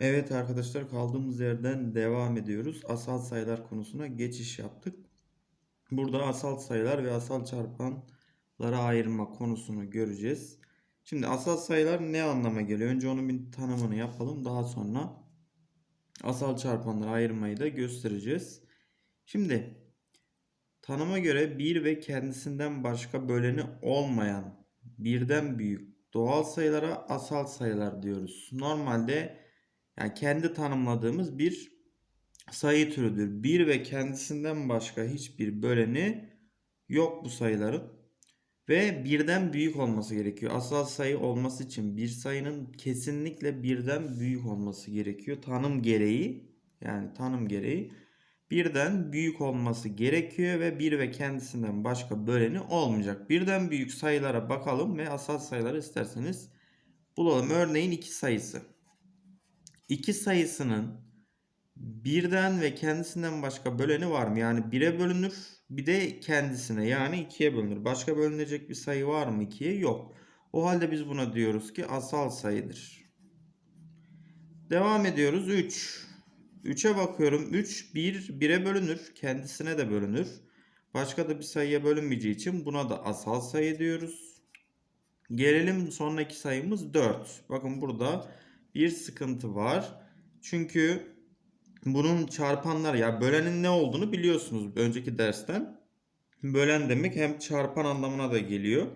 Evet arkadaşlar kaldığımız yerden devam ediyoruz. Asal sayılar konusuna geçiş yaptık. Burada asal sayılar ve asal çarpanlara ayırma konusunu göreceğiz. Şimdi asal sayılar ne anlama geliyor? Önce onun bir tanımını yapalım. Daha sonra asal çarpanlara ayırmayı da göstereceğiz. Şimdi tanıma göre bir ve kendisinden başka böleni olmayan birden büyük doğal sayılara asal sayılar diyoruz. Normalde yani kendi tanımladığımız bir sayı türüdür. Bir ve kendisinden başka hiçbir böleni yok bu sayıların. Ve birden büyük olması gerekiyor. Asal sayı olması için bir sayının kesinlikle birden büyük olması gerekiyor. Tanım gereği yani tanım gereği birden büyük olması gerekiyor ve bir ve kendisinden başka böleni olmayacak. Birden büyük sayılara bakalım ve asal sayıları isterseniz bulalım. Örneğin iki sayısı. 2 sayısının birden ve kendisinden başka böleni var mı? Yani 1'e bölünür bir de kendisine yani 2'ye bölünür. Başka bölünecek bir sayı var mı 2'ye? Yok. O halde biz buna diyoruz ki asal sayıdır. Devam ediyoruz 3. 3'e bakıyorum. 3 1 1'e bölünür. Kendisine de bölünür. Başka da bir sayıya bölünmeyeceği için buna da asal sayı diyoruz. Gelelim sonraki sayımız 4. Bakın burada bir sıkıntı var. Çünkü bunun çarpanlar ya bölenin ne olduğunu biliyorsunuz önceki dersten. Bölen demek hem çarpan anlamına da geliyor.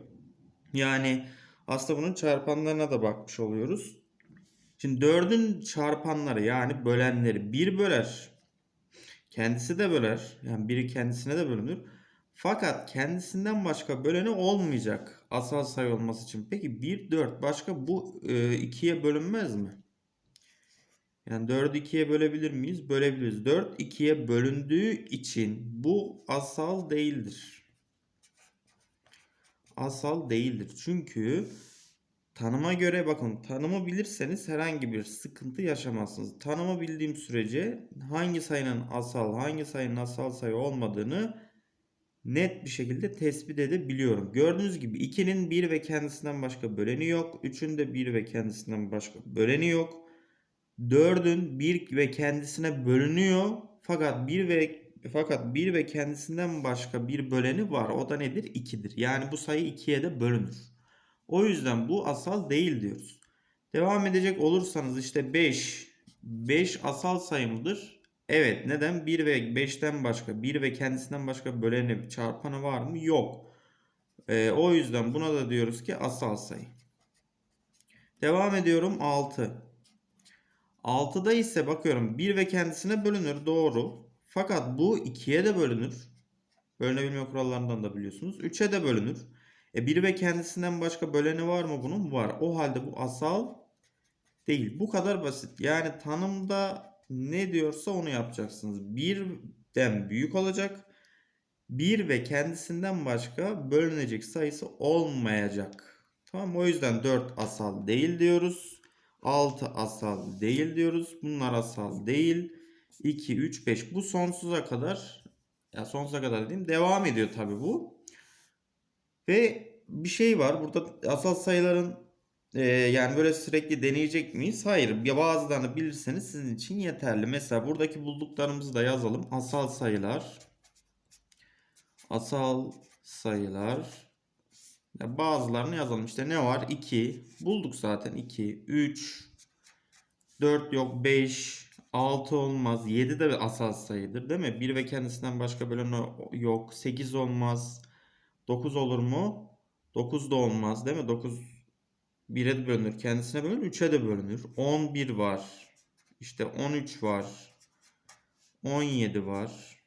Yani aslında bunun çarpanlarına da bakmış oluyoruz. Şimdi 4'ün çarpanları yani bölenleri 1 böler. Kendisi de böler. Yani biri kendisine de bölünür. Fakat kendisinden başka böleni olmayacak asal sayı olması için. Peki 1, 4 başka bu 2'ye bölünmez mi? Yani 4'ü 2'ye bölebilir miyiz? Bölebiliriz. 4 2'ye bölündüğü için bu asal değildir. Asal değildir. Çünkü tanıma göre bakın tanımı bilirseniz herhangi bir sıkıntı yaşamazsınız. Tanımı bildiğim sürece hangi sayının asal hangi sayının asal sayı olmadığını net bir şekilde tespit edebiliyorum. Gördüğünüz gibi 2'nin 1 ve kendisinden başka böleni yok. 3'ün de 1 ve kendisinden başka böleni yok. 4'ün 1 ve kendisine bölünüyor. Fakat 1 ve fakat 1 ve kendisinden başka bir böleni var. O da nedir? 2'dir. Yani bu sayı 2'ye de bölünür. O yüzden bu asal değil diyoruz. Devam edecek olursanız işte 5 5 asal sayı mıdır? Evet. Neden? 1 ve 5'ten başka 1 ve kendisinden başka böleni çarpanı var mı? Yok. Ee, o yüzden buna da diyoruz ki asal sayı. Devam ediyorum 6. 6'da ise bakıyorum 1 ve kendisine bölünür doğru. Fakat bu 2'ye de bölünür. Bölünebilme kurallarından da biliyorsunuz. 3'e de bölünür. E 1 ve kendisinden başka böleni var mı bunun? Var. O halde bu asal değil. Bu kadar basit. Yani tanımda ne diyorsa onu yapacaksınız. Birden büyük olacak. 1 ve kendisinden başka bölünecek sayısı olmayacak. Tamam o yüzden 4 asal değil diyoruz. 6 asal değil diyoruz. Bunlar asal değil. 2, 3, 5 bu sonsuza kadar ya sonsuza kadar diyeyim devam ediyor tabi bu. Ve bir şey var burada asal sayıların yani böyle sürekli deneyecek miyiz? Hayır. Ya bazılarını bilirseniz sizin için yeterli. Mesela buradaki bulduklarımızı da yazalım. Asal sayılar. Asal sayılar. Ya bazılarını yazalım. İşte ne var? 2. Bulduk zaten. 2, 3, 4 yok, 5, 6 olmaz. 7 de asal sayıdır değil mi? 1 ve kendisinden başka bölen yok. 8 olmaz. 9 olur mu? 9 da olmaz değil mi? 9 1'e de bölünür. Kendisine bölünür. 3'e de bölünür. 11 var. İşte 13 var. 17 var.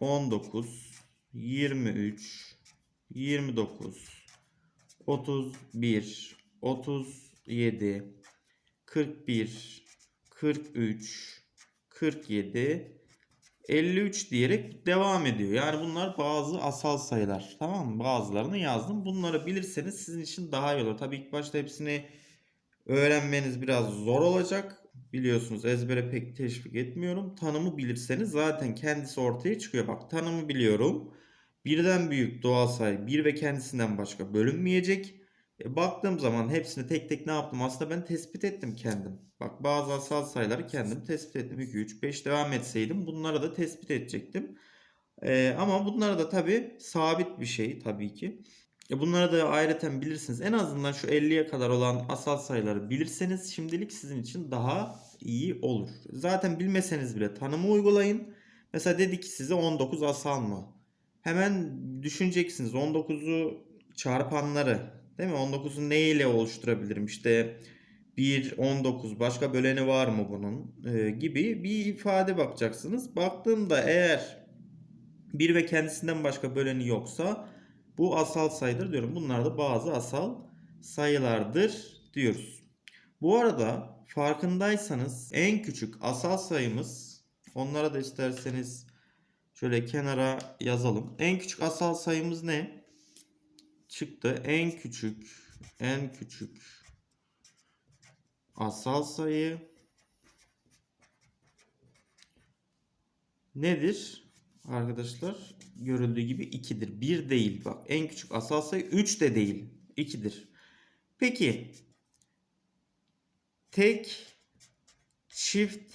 19 23 29 31 37 41 43 47 53 diyerek devam ediyor. Yani bunlar bazı asal sayılar. Tamam mı? Bazılarını yazdım. Bunları bilirseniz sizin için daha iyi olur. Tabii ilk başta hepsini öğrenmeniz biraz zor olacak. Biliyorsunuz ezbere pek teşvik etmiyorum. Tanımı bilirseniz zaten kendisi ortaya çıkıyor. Bak tanımı biliyorum. Birden büyük doğal sayı bir ve kendisinden başka bölünmeyecek. E, baktığım zaman hepsini tek tek ne yaptım? Aslında ben tespit ettim kendim. Bak bazı asal sayıları kendim tespit ettim. 2, 3, 5 devam etseydim bunları da tespit edecektim. E, ama bunlar da tabii sabit bir şey tabii ki. E, bunları da ayrıca bilirsiniz. En azından şu 50'ye kadar olan asal sayıları bilirseniz şimdilik sizin için daha iyi olur. Zaten bilmeseniz bile tanımı uygulayın. Mesela dedi ki size 19 asal mı? Hemen düşüneceksiniz 19'u çarpanları değil mi? 19'u ne ile oluşturabilirim? İşte 1, 19 başka böleni var mı bunun Ee, gibi bir ifade bakacaksınız. Baktığımda eğer 1 ve kendisinden başka böleni yoksa bu asal sayıdır diyorum. Bunlar da bazı asal sayılardır diyoruz. Bu arada farkındaysanız en küçük asal sayımız onlara da isterseniz şöyle kenara yazalım. En küçük asal sayımız ne? Çıktı. En küçük en küçük asal sayı nedir? Arkadaşlar görüldüğü gibi 2'dir. 1 değil bak. En küçük asal sayı 3 de değil. 2'dir. Peki tek çift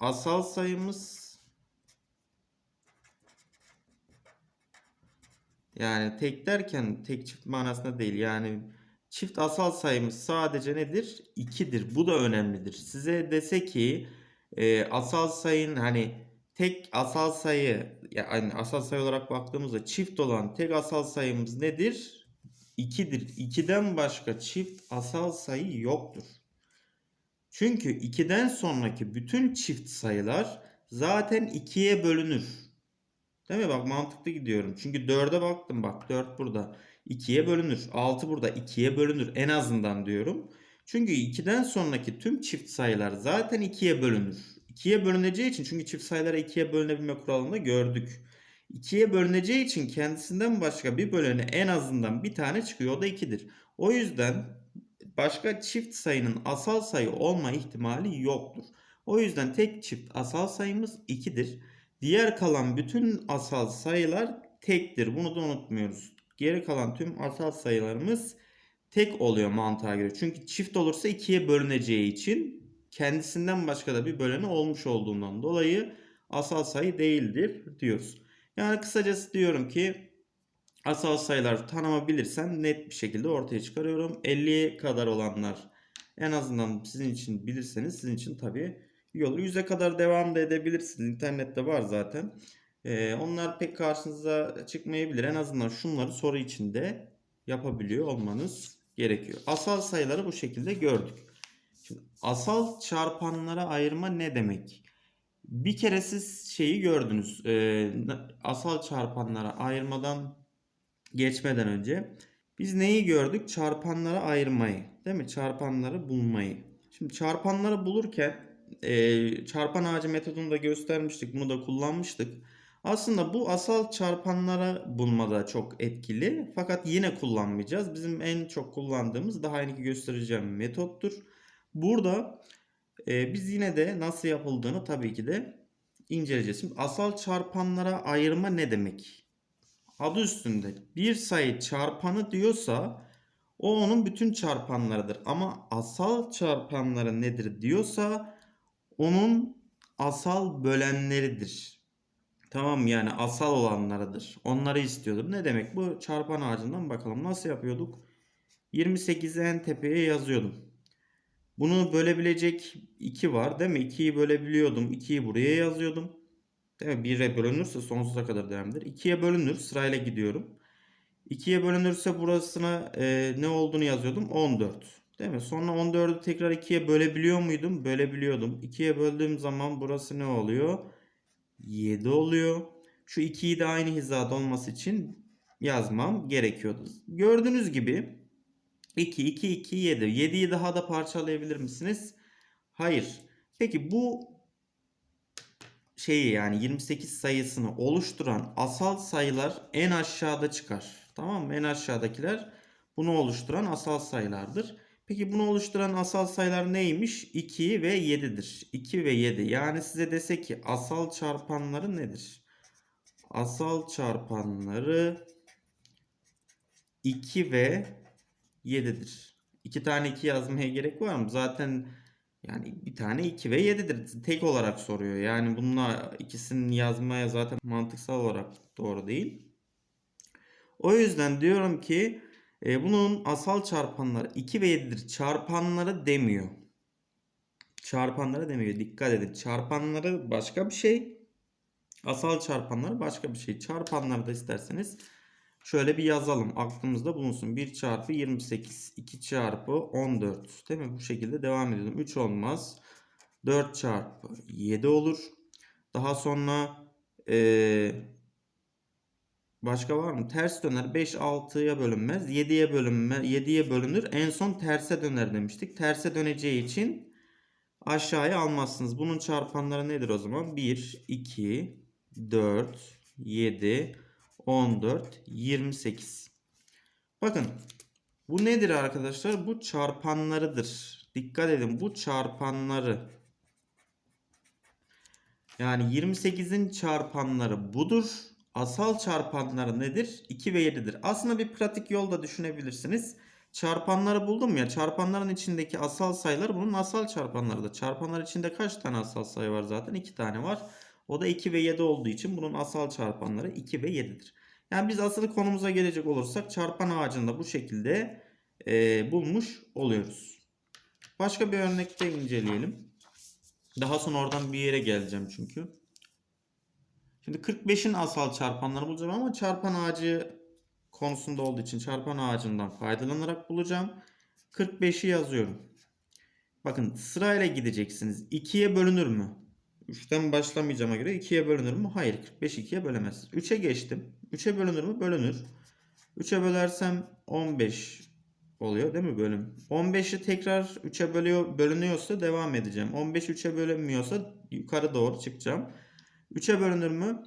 asal sayımız yani tek derken tek çift manasında değil. Yani çift asal sayımız sadece nedir? 2'dir. Bu da önemlidir. Size dese ki e, asal sayın hani tek asal sayı yani asal sayı olarak baktığımızda çift olan tek asal sayımız nedir? 2'dir. 2'den başka çift asal sayı yoktur. Çünkü 2'den sonraki bütün çift sayılar zaten 2'ye bölünür. Değil mi? Bak mantıklı gidiyorum. Çünkü 4'e baktım bak 4 burada. 2'ye bölünür. 6 burada 2'ye bölünür en azından diyorum. Çünkü 2'den sonraki tüm çift sayılar zaten 2'ye bölünür. 2'ye bölüneceği için çünkü çift sayılara 2'ye bölünebilme kuralını gördük. 2'ye bölüneceği için kendisinden başka bir böleni en azından bir tane çıkıyor. O da 2'dir. O yüzden başka çift sayının asal sayı olma ihtimali yoktur. O yüzden tek çift asal sayımız 2'dir. Diğer kalan bütün asal sayılar tektir. Bunu da unutmuyoruz. Geri kalan tüm asal sayılarımız tek oluyor mantığa göre. Çünkü çift olursa ikiye bölüneceği için kendisinden başka da bir böleni olmuş olduğundan dolayı asal sayı değildir diyoruz. Yani kısacası diyorum ki asal sayılar tanımı bilirsem net bir şekilde ortaya çıkarıyorum. 50'ye kadar olanlar en azından sizin için bilirseniz sizin için tabii iyi olur. 100'e kadar devam da edebilirsiniz. İnternette var zaten. Ee, onlar pek karşınıza çıkmayabilir. En azından şunları soru içinde yapabiliyor olmanız gerekiyor. Asal sayıları bu şekilde gördük. Şimdi asal çarpanlara ayırma ne demek? Bir kere siz şeyi gördünüz. Ee, asal çarpanlara ayırmadan geçmeden önce biz neyi gördük? Çarpanlara ayırmayı. Değil mi? Çarpanları bulmayı. Şimdi çarpanları bulurken e, çarpan ağacı metodunu da göstermiştik. Bunu da kullanmıştık. Aslında bu asal çarpanlara bulmada çok etkili. Fakat yine kullanmayacağız. Bizim en çok kullandığımız daha önce göstereceğim metottur. Burada e, biz yine de nasıl yapıldığını tabii ki de inceleyeceğiz. Şimdi asal çarpanlara ayırma ne demek? Adı üstünde bir sayı çarpanı diyorsa o onun bütün çarpanlarıdır. Ama asal çarpanları nedir diyorsa onun asal bölenleridir. Tamam? Yani asal olanlarıdır. Onları istiyordum. Ne demek bu? Çarpan ağacından bakalım. Nasıl yapıyorduk? 28'i en tepeye yazıyordum. Bunu bölebilecek 2 var değil mi? 2'yi bölebiliyordum. 2'yi buraya yazıyordum. Değil mi? 1'e bölünürse sonsuza kadar devam eder. 2'ye bölünür. Sırayla gidiyorum. 2'ye bölünürse burasına e, ne olduğunu yazıyordum. 14. Değil mi? Sonra 14'ü tekrar 2'ye bölebiliyor muydum? Bölebiliyordum. 2'ye böldüğüm zaman burası ne oluyor? 7 oluyor. Şu 2'yi de aynı hizada olması için yazmam gerekiyordu. Gördüğünüz gibi 2, 2, 2, 7. 7'yi daha da parçalayabilir misiniz? Hayır. Peki bu şeyi yani 28 sayısını oluşturan asal sayılar en aşağıda çıkar. Tamam mı? En aşağıdakiler bunu oluşturan asal sayılardır. Peki bunu oluşturan asal sayılar neymiş? 2 ve 7'dir. 2 ve 7. Yani size dese ki asal çarpanları nedir? Asal çarpanları 2 ve 7'dir. İki tane 2 yazmaya gerek var mı? Zaten yani bir tane 2 ve 7'dir. Tek olarak soruyor. Yani bununla ikisini yazmaya zaten mantıksal olarak doğru değil. O yüzden diyorum ki e, bunun asal çarpanları 2 ve 7'dir. Çarpanları demiyor. Çarpanları demiyor. Dikkat edin. Çarpanları başka bir şey. Asal çarpanları başka bir şey. Çarpanları da isterseniz şöyle bir yazalım. Aklımızda bulunsun. 1 çarpı 28. 2 çarpı 14. Değil mi? Bu şekilde devam edelim. 3 olmaz. 4 çarpı 7 olur. Daha sonra eee Başka var mı? Ters döner. 5 6'ya bölünmez. 7'ye bölünme 7'ye bölünür. En son terse döner demiştik. Terse döneceği için aşağıya almazsınız. Bunun çarpanları nedir o zaman? 1 2 4 7 14 28. Bakın bu nedir arkadaşlar? Bu çarpanlarıdır. Dikkat edin bu çarpanları. Yani 28'in çarpanları budur. Asal çarpanları nedir? 2 ve 7'dir. Aslında bir pratik yol da düşünebilirsiniz. Çarpanları buldum ya. Çarpanların içindeki asal sayılar bunun asal çarpanlarıdır. Çarpanlar içinde kaç tane asal sayı var zaten? 2 tane var. O da 2 ve 7 olduğu için bunun asal çarpanları 2 ve 7'dir. Yani biz asıl konumuza gelecek olursak çarpan ağacında bu şekilde e, bulmuş oluyoruz. Başka bir örnekte inceleyelim. Daha sonra oradan bir yere geleceğim çünkü. Şimdi 45'in asal çarpanları bulacağım ama çarpan ağacı konusunda olduğu için çarpan ağacından faydalanarak bulacağım. 45'i yazıyorum. Bakın sırayla gideceksiniz. 2'ye bölünür mü? 3'ten başlamayacağıma göre 2'ye bölünür mü? Hayır. 45 2'ye bölemez. 3'e geçtim. 3'e bölünür mü? Bölünür. 3'e bölersem 15 oluyor değil mi bölüm? 15'i tekrar 3'e bölüyor, bölünüyorsa devam edeceğim. 15 3'e bölünmüyorsa yukarı doğru çıkacağım. 3'e bölünür mü?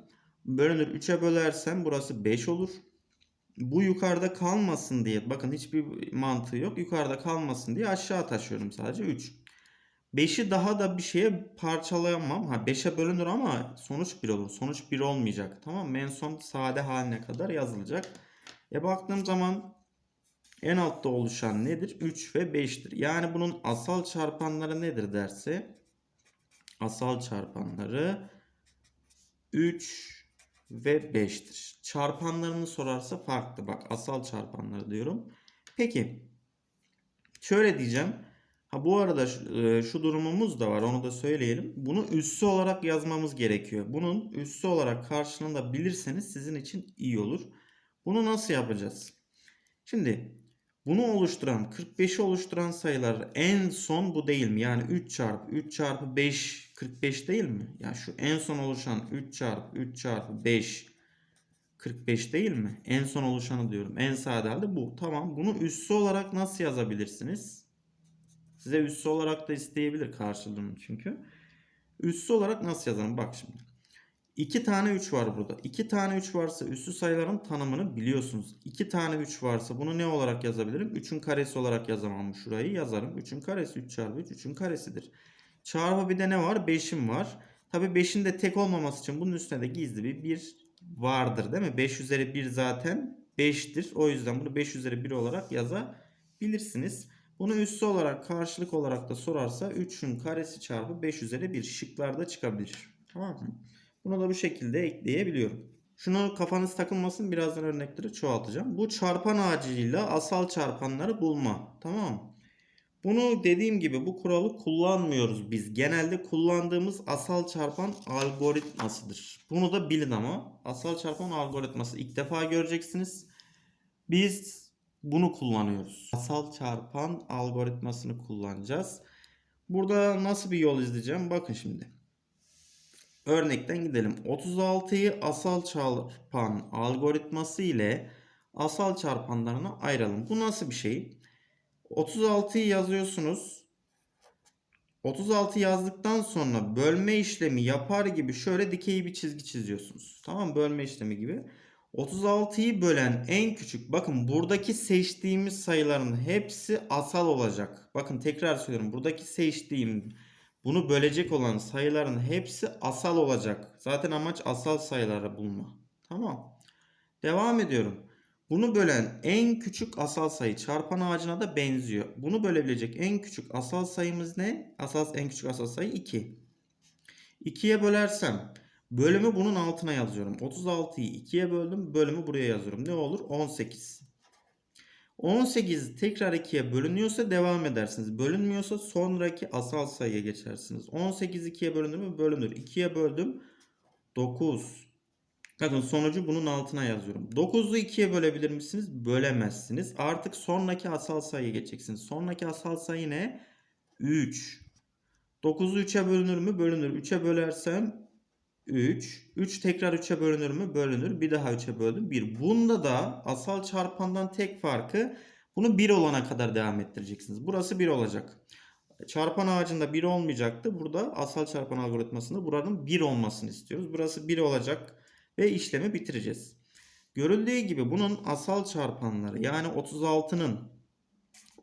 Bölünür. 3'e bölersem burası 5 olur. Bu yukarıda kalmasın diye bakın hiçbir mantığı yok. Yukarıda kalmasın diye aşağı taşıyorum sadece 3. 5'i daha da bir şeye parçalayamam. Ha 5'e bölünür ama sonuç 1 olur. Sonuç 1 olmayacak. Tamam mı? En son sade haline kadar yazılacak. E baktığım zaman en altta oluşan nedir? 3 ve 5'tir. Yani bunun asal çarpanları nedir derse asal çarpanları 3 ve 5'tir. Çarpanlarını sorarsa farklı. Bak asal çarpanları diyorum. Peki şöyle diyeceğim. Ha bu arada şu, e, şu durumumuz da var. Onu da söyleyelim. Bunu üssü olarak yazmamız gerekiyor. Bunun üssü olarak karşılığını bilirseniz sizin için iyi olur. Bunu nasıl yapacağız? Şimdi bunu oluşturan 45'i oluşturan sayılar en son bu değil mi? Yani 3 çarpı 3 çarpı 5 45 değil mi? Yani şu en son oluşan 3 çarpı 3 çarpı 5 45 değil mi? En son oluşanı diyorum. En sade halde bu. Tamam. Bunu üssü olarak nasıl yazabilirsiniz? Size üssü olarak da isteyebilir karşılığını çünkü. Üssü olarak nasıl yazalım? Bak şimdi. 2 tane 3 var burada. 2 tane 3 varsa üssü sayıların tanımını biliyorsunuz. 2 tane 3 varsa bunu ne olarak yazabilirim? 3'ün karesi olarak yazamam şurayı yazarım. 3'ün karesi 3 çarpı 3 3'ün karesidir. Çarpı bir de ne var? 5'im var. Tabi 5'in de tek olmaması için bunun üstüne de gizli bir 1 vardır değil mi? 5 üzeri 1 zaten 5'tir. O yüzden bunu 5 üzeri 1 olarak yazabilirsiniz. Bunu üssü olarak karşılık olarak da sorarsa 3'ün karesi çarpı 5 üzeri 1 şıklarda çıkabilir. Tamam mı? Bunu da bu şekilde ekleyebiliyorum. Şunu kafanız takılmasın birazdan örnekleri çoğaltacağım. Bu çarpan ağacıyla asal çarpanları bulma. Tamam? Bunu dediğim gibi bu kuralı kullanmıyoruz biz. Genelde kullandığımız asal çarpan algoritmasıdır. Bunu da bilin ama asal çarpan algoritması ilk defa göreceksiniz. Biz bunu kullanıyoruz. Asal çarpan algoritmasını kullanacağız. Burada nasıl bir yol izleyeceğim? Bakın şimdi. Örnekten gidelim. 36'yı asal çarpan algoritması ile asal çarpanlarına ayıralım. Bu nasıl bir şey? 36'yı yazıyorsunuz. 36 yazdıktan sonra bölme işlemi yapar gibi şöyle dikey bir çizgi çiziyorsunuz. Tamam bölme işlemi gibi. 36'yı bölen en küçük bakın buradaki seçtiğimiz sayıların hepsi asal olacak. Bakın tekrar söylüyorum. Buradaki seçtiğim bunu bölecek olan sayıların hepsi asal olacak. Zaten amaç asal sayıları bulma. Tamam. Devam ediyorum. Bunu bölen en küçük asal sayı çarpan ağacına da benziyor. Bunu bölebilecek en küçük asal sayımız ne? Asal en küçük asal sayı 2. 2'ye bölersem bölümü bunun altına yazıyorum. 36'yı 2'ye böldüm. Bölümü buraya yazıyorum. Ne olur? 18. 18 tekrar 2'ye bölünüyorsa devam edersiniz. Bölünmüyorsa sonraki asal sayıya geçersiniz. 18 2'ye bölünür mü? Bölünür. 2'ye böldüm. 9. Bakın sonucu bunun altına yazıyorum. 9'u 2'ye bölebilir misiniz? Bölemezsiniz. Artık sonraki asal sayıya geçeceksiniz. Sonraki asal sayı ne? 3. 9'u 3'e bölünür mü? Bölünür. 3'e bölersem 3. 3 tekrar 3'e bölünür mü? Bölünür. Bir daha 3'e böldüm. 1. Bunda da asal çarpandan tek farkı bunu 1 olana kadar devam ettireceksiniz. Burası 1 olacak. Çarpan ağacında 1 olmayacaktı. Burada asal çarpan algoritmasında buranın 1 olmasını istiyoruz. Burası 1 olacak ve işlemi bitireceğiz. Görüldüğü gibi bunun asal çarpanları yani 36'nın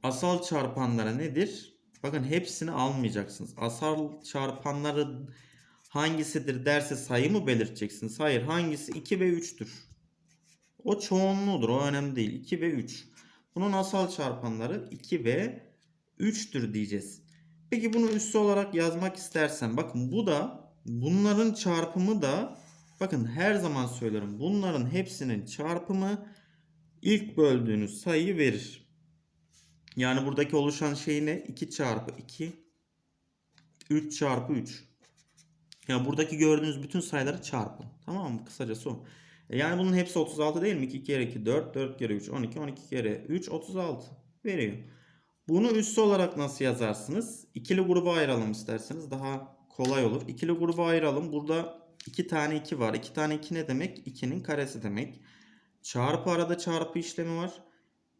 asal çarpanları nedir? Bakın hepsini almayacaksınız. Asal çarpanları hangisidir derse sayı mı belirteceksiniz? Hayır hangisi 2 ve 3'tür. O çoğunluğudur o önemli değil. 2 ve 3. Bunun asal çarpanları 2 ve 3'tür diyeceğiz. Peki bunu üssü olarak yazmak istersen bakın bu da bunların çarpımı da bakın her zaman söylerim bunların hepsinin çarpımı ilk böldüğünüz sayıyı verir. Yani buradaki oluşan şey ne? 2 çarpı 2 3 çarpı 3. Yani buradaki gördüğünüz bütün sayıları çarpın. Tamam mı? Kısacası o. E yani bunun hepsi 36 değil mi? 2 kere 2 4, 4 kere 3 12, 12 kere 3 36 veriyor. Bunu üssü olarak nasıl yazarsınız? İkili gruba ayıralım isterseniz daha kolay olur. İkili gruba ayıralım. Burada 2 tane 2 var. 2 tane 2 ne demek? 2'nin karesi demek. Çarpı arada çarpı işlemi var.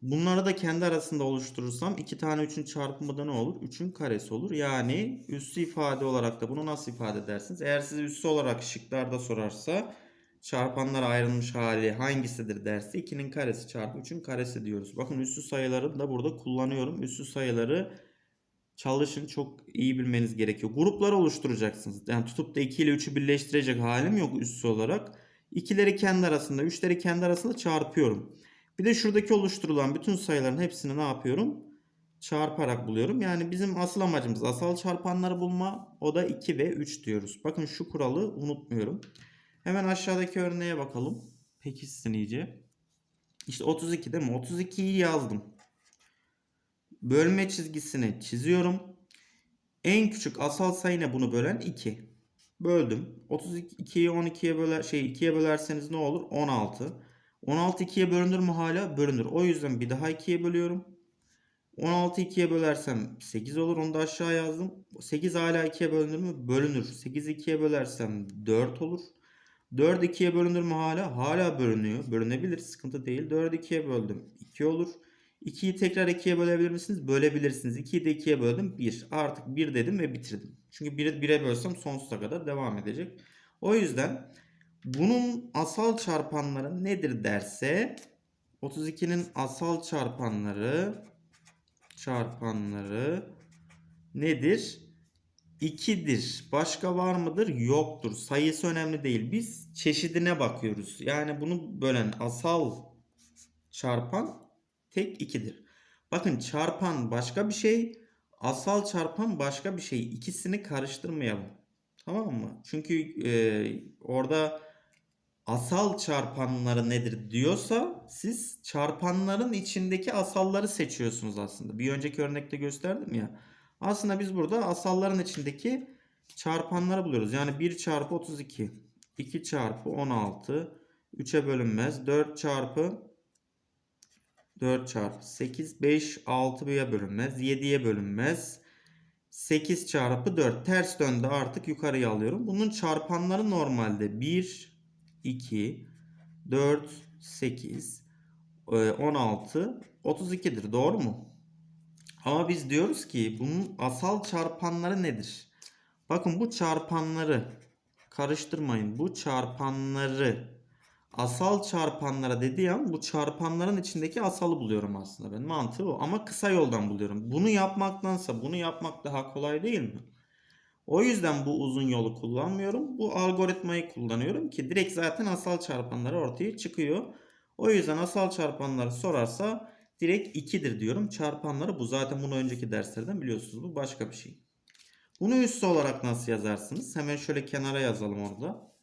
Bunları da kendi arasında oluşturursam 2 tane 3'ün çarpımı da ne olur? 3'ün karesi olur. Yani üssü ifade olarak da bunu nasıl ifade edersiniz? Eğer size üssü olarak şıklarda sorarsa çarpanlar ayrılmış hali hangisidir derse 2'nin karesi çarpı 3'ün karesi diyoruz. Bakın üssü sayıları da burada kullanıyorum. Üssü sayıları çalışın çok iyi bilmeniz gerekiyor. Gruplar oluşturacaksınız. Yani tutup da 2 ile 3'ü birleştirecek halim yok üssü olarak. 2'leri kendi arasında, 3'leri kendi arasında çarpıyorum. Bir de şuradaki oluşturulan bütün sayıların hepsini ne yapıyorum? Çarparak buluyorum. Yani bizim asıl amacımız asal çarpanları bulma. O da 2 ve 3 diyoruz. Bakın şu kuralı unutmuyorum. Hemen aşağıdaki örneğe bakalım. Pekişsin iyice. İşte 32 değil mi? 32'yi yazdım. Bölme çizgisini çiziyorum. En küçük asal sayı ne bunu bölen? 2. Böldüm. 32'yi 12'ye böler şey 2'ye bölerseniz ne olur? 16. 16 2'ye bölünür mü hala? Bölünür. O yüzden bir daha 2'ye bölüyorum. 16 2'ye bölersem 8 olur. Onu da aşağı yazdım. 8 hala 2'ye bölünür mü? Bölünür. 8 2'ye bölersem 4 olur. 4 2'ye bölünür mü hala? Hala bölünüyor. Bölünebilir. Sıkıntı değil. 4 2'ye böldüm. 2 olur. 2'yi tekrar 2'ye bölebilir misiniz? Bölebilirsiniz. 2'yi de 2'ye böldüm. 1. Artık 1 dedim ve bitirdim. Çünkü 1'i 1'e bölsem sonsuza kadar devam edecek. O yüzden bunun asal çarpanları nedir derse 32'nin asal çarpanları çarpanları nedir? 2'dir. Başka var mıdır? Yoktur. Sayısı önemli değil. Biz çeşidine bakıyoruz. Yani bunu bölen asal çarpan tek 2'dir. Bakın çarpan başka bir şey, asal çarpan başka bir şey. İkisini karıştırmayalım. Tamam mı? Çünkü e, orada asal çarpanları nedir diyorsa siz çarpanların içindeki asalları seçiyorsunuz aslında. Bir önceki örnekte gösterdim ya. Aslında biz burada asalların içindeki çarpanları buluyoruz. Yani 1 çarpı 32, 2 çarpı 16, 3'e bölünmez. 4 çarpı 4 çarpı 8, 5, 6'ya bölünmez. 7'ye bölünmez. 8 çarpı 4 ters döndü artık yukarıya alıyorum. Bunun çarpanları normalde 1, 2, 4, 8, 16, 32'dir. Doğru mu? Ama biz diyoruz ki bunun asal çarpanları nedir? Bakın bu çarpanları karıştırmayın. Bu çarpanları asal çarpanlara dediği an bu çarpanların içindeki asalı buluyorum aslında ben. Mantığı o. Ama kısa yoldan buluyorum. Bunu yapmaktansa bunu yapmak daha kolay değil mi? O yüzden bu uzun yolu kullanmıyorum. Bu algoritmayı kullanıyorum ki direkt zaten asal çarpanları ortaya çıkıyor. O yüzden asal çarpanları sorarsa direkt 2'dir diyorum. Çarpanları bu. Zaten bunu önceki derslerden biliyorsunuz. Bu başka bir şey. Bunu üssü olarak nasıl yazarsınız? Hemen şöyle kenara yazalım orada.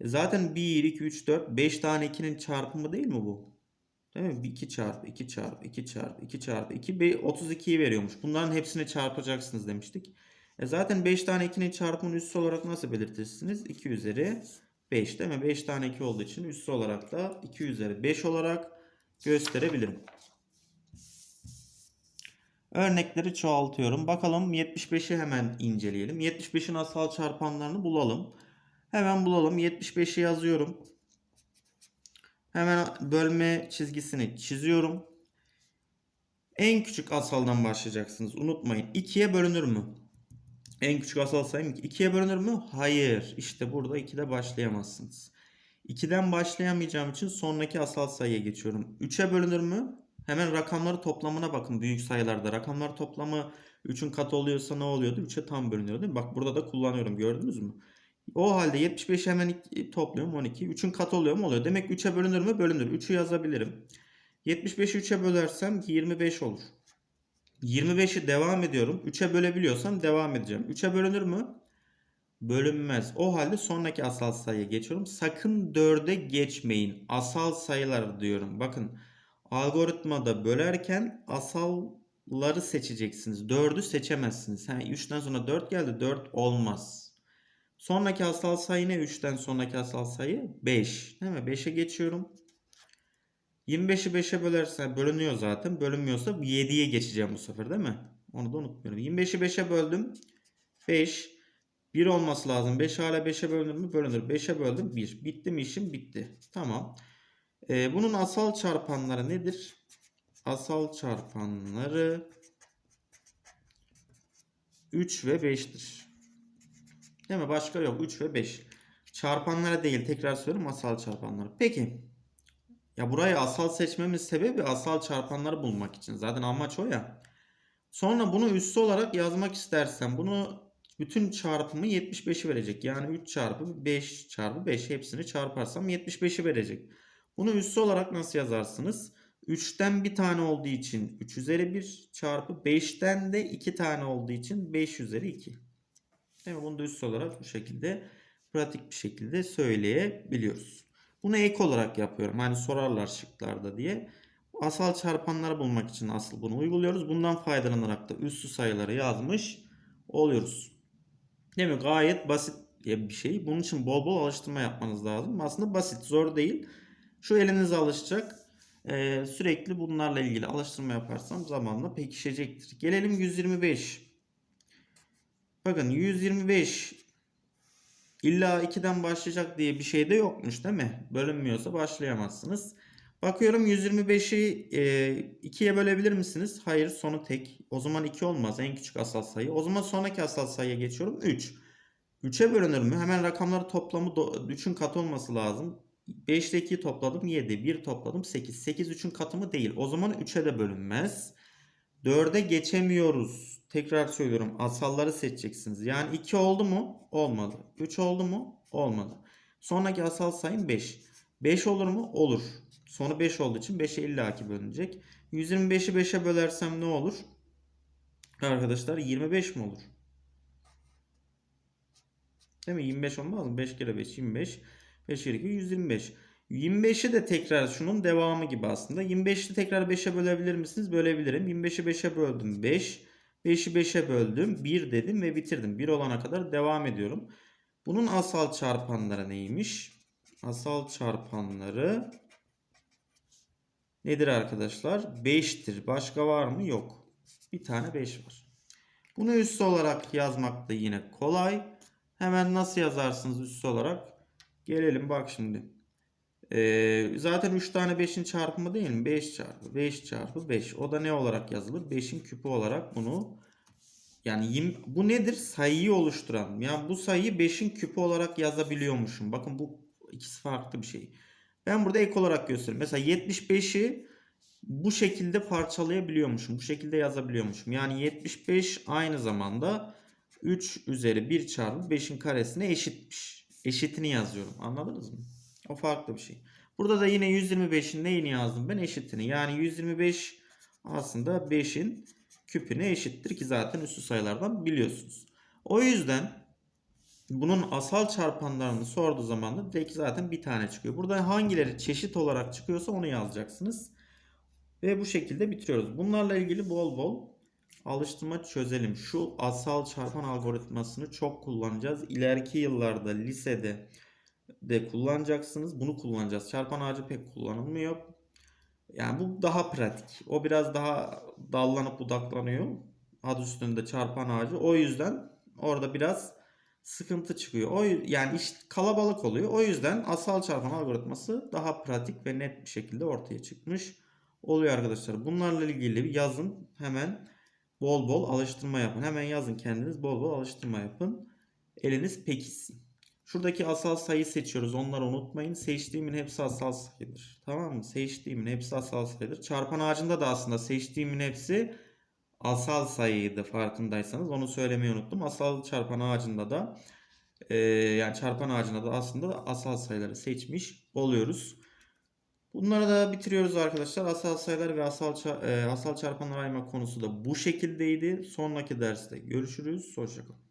E Zaten 1, 2, 3, 4, 5 tane 2'nin çarpımı değil mi bu? Değil mi? 2 çarpı 2 çarpı 2 çarpı 2 çarpı 2 32'yi veriyormuş. Bunların hepsini çarpacaksınız demiştik. E zaten 5 tane 2'nin çarpımını üssü olarak nasıl belirtirsiniz? 2 üzeri 5 değil mi? 5 tane 2 olduğu için üssü olarak da 2 üzeri 5 olarak gösterebilirim. Örnekleri çoğaltıyorum. Bakalım 75'i hemen inceleyelim. 75'in asal çarpanlarını bulalım. Hemen bulalım. 75'i yazıyorum. Hemen bölme çizgisini çiziyorum. En küçük asaldan başlayacaksınız. Unutmayın. 2'ye bölünür mü? En küçük asal sayım 2. 2'ye bölünür mü? Hayır. İşte burada 2'de başlayamazsınız. 2'den başlayamayacağım için sonraki asal sayıya geçiyorum. 3'e bölünür mü? Hemen rakamları toplamına bakın büyük sayılarda. Rakamlar toplamı 3'ün katı oluyorsa ne oluyordu? 3'e tam bölünüyor değil mi? Bak burada da kullanıyorum gördünüz mü? O halde 75'i hemen topluyorum 12. 3'ün katı oluyor mu? Oluyor. Demek 3'e bölünür mü? Bölünür. 3'ü yazabilirim. 75'i 3'e bölersem 25 olur. 25'i devam ediyorum. 3'e bölebiliyorsam devam edeceğim. 3'e bölünür mü? Bölünmez. O halde sonraki asal sayıya geçiyorum. Sakın 4'e geçmeyin. Asal sayılar diyorum. Bakın algoritmada bölerken asalları seçeceksiniz. 4'ü seçemezsiniz. Ha, 3'ten sonra 4 geldi. 4 olmaz. Sonraki asal sayı ne? 3'ten sonraki asal sayı 5. Değil mi? 5'e geçiyorum. 25'i 5'e bölersen bölünüyor zaten. Bölünmüyorsa 7'ye geçeceğim bu sefer değil mi? Onu da unutmuyorum. 25'i 5'e böldüm. 5. 1 olması lazım. 5 hala 5'e bölünür mü? Bölünür. 5'e böldüm 1. Bitti mi işim? Bitti. Tamam. Ee, bunun asal çarpanları nedir? Asal çarpanları 3 ve 5'tir. Değil mi? Başka yok. 3 ve 5. Çarpanlara değil. Tekrar söylüyorum asal çarpanları. Peki. Ya burayı asal seçmemin sebebi asal çarpanları bulmak için. Zaten amaç o ya. Sonra bunu üssü olarak yazmak istersen bunu bütün çarpımı 75'i verecek. Yani 3 çarpı 5 çarpı 5 hepsini çarparsam 75'i verecek. Bunu üssü olarak nasıl yazarsınız? 3'ten bir tane olduğu için 3 üzeri 1 çarpı 5'ten de 2 tane olduğu için 5 üzeri 2. Değil mi? Bunu da üssü olarak bu şekilde pratik bir şekilde söyleyebiliyoruz. Bunu ek olarak yapıyorum. Hani sorarlar şıklarda diye. Asal çarpanları bulmak için asıl bunu uyguluyoruz. Bundan faydalanarak da üssü sayıları yazmış oluyoruz. Değil mi? Gayet basit bir şey. Bunun için bol bol alıştırma yapmanız lazım. Aslında basit, zor değil. Şu elinize alışacak. Ee, sürekli bunlarla ilgili alıştırma yaparsam zamanla pekişecektir. Gelelim 125. Bakın 125 illa 2'den başlayacak diye bir şey de yokmuş değil mi? Bölünmüyorsa başlayamazsınız. Bakıyorum 125'i e, 2'ye bölebilir misiniz? Hayır sonu tek. O zaman 2 olmaz en küçük asal sayı. O zaman sonraki asal sayıya geçiyorum 3. 3'e bölünür mü? Hemen rakamları toplamı 3'ün katı olması lazım. 5 ile 2'yi topladım 7. 1 topladım 8. 8 3'ün katı mı değil. O zaman 3'e de bölünmez. 4'e geçemiyoruz. Tekrar söylüyorum asalları seçeceksiniz. Yani 2 oldu mu? Olmadı. 3 oldu mu? Olmadı. Sonraki asal sayım 5. 5 olur mu? Olur. Sonu 5 olduğu için 5'e illaki bölünecek. 125'i 5'e bölersem ne olur? Arkadaşlar 25 mi olur? Değil mi? 25 olmaz mı? 5 kere 5 25. 5 kere 2 125. 25'i de tekrar şunun devamı gibi aslında. 25'i tekrar 5'e bölebilir misiniz? Bölebilirim. 25'i 5'e böldüm 5. 5'i 5'e böldüm 1 dedim ve bitirdim. 1 olana kadar devam ediyorum. Bunun asal çarpanları neymiş? Asal çarpanları nedir arkadaşlar? 5'tir. Başka var mı? Yok. Bir tane 5 var. Bunu üssü olarak yazmak da yine kolay. Hemen nasıl yazarsınız üssü olarak? Gelelim bak şimdi. Ee, zaten 3 tane 5'in çarpımı değil mi? 5 çarpı 5 çarpı 5. O da ne olarak yazılır? 5'in küpü olarak bunu yani yim- bu nedir? Sayıyı oluşturan. Yani bu sayıyı 5'in küpü olarak yazabiliyormuşum. Bakın bu ikisi farklı bir şey. Ben burada ek olarak göstereyim. Mesela 75'i bu şekilde parçalayabiliyormuşum. Bu şekilde yazabiliyormuşum. Yani 75 aynı zamanda 3 üzeri 1 çarpı 5'in karesine eşitmiş. Eşitini yazıyorum. Anladınız mı? O farklı bir şey. Burada da yine 125'in neyini yazdım ben? Eşitini. Yani 125 aslında 5'in küpüne eşittir ki zaten üstü sayılardan biliyorsunuz. O yüzden bunun asal çarpanlarını sorduğu zaman da direkt zaten bir tane çıkıyor. Burada hangileri çeşit olarak çıkıyorsa onu yazacaksınız. Ve bu şekilde bitiriyoruz. Bunlarla ilgili bol bol alıştırma çözelim. Şu asal çarpan algoritmasını çok kullanacağız. İleriki yıllarda lisede de kullanacaksınız. Bunu kullanacağız. Çarpan ağacı pek kullanılmıyor. Yani bu daha pratik. O biraz daha dallanıp budaklanıyor. Adı üstünde çarpan ağacı. O yüzden orada biraz sıkıntı çıkıyor. O yani iş kalabalık oluyor. O yüzden asal çarpan algoritması daha pratik ve net bir şekilde ortaya çıkmış oluyor arkadaşlar. Bunlarla ilgili yazın hemen bol bol alıştırma yapın. Hemen yazın kendiniz bol bol alıştırma yapın. Eliniz pekişsin. Şuradaki asal sayı seçiyoruz. Onları unutmayın. Seçtiğimin hepsi asal sayıdır. Tamam mı? Seçtiğimin hepsi asal sayıdır. Çarpan ağacında da aslında seçtiğimin hepsi asal sayıydı farkındaysanız. Onu söylemeyi unuttum. Asal çarpan ağacında da e, yani çarpan ağacında da aslında asal sayıları seçmiş oluyoruz. Bunları da bitiriyoruz arkadaşlar. Asal sayılar ve asal ça- e, asal çarpanlar ayırma konusu da bu şekildeydi. Sonraki derste görüşürüz. Hoşçakalın.